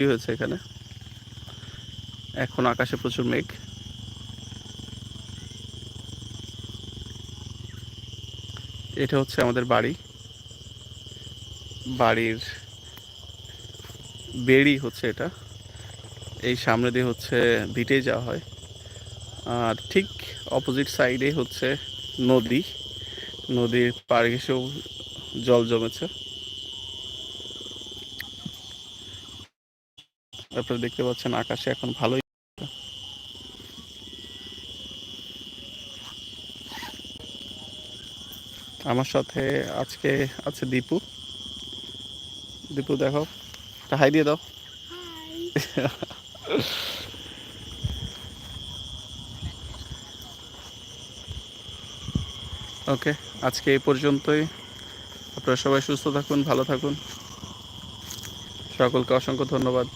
কি হয়েছে এখানে? এখন আকাশে প্রচুর মেঘ। এটা হচ্ছে আমাদের বাড়ি। বাড়ির বেড়ি হচ্ছে এটা। এই সামনে দিয়ে হচ্ছে ভিটে যাওয়া হয়। আর ঠিক অপোজিট সাইডে হচ্ছে নদী। নদীর পাড় ঘেঁষেও জল জমেছে। আপনারা দেখতে পাচ্ছেন আকাশে এখন ভালোই আমার সাথে আজকে আছে দীপু। দীপু, দেখো হাই দিয়ে দাও। ওকে, আজকে এই পর্যন্তই। আপনারা সবাই সুস্থ থাকুন, ভালো থাকুন। সকলকে অসংখ্য ধন্যবাদ।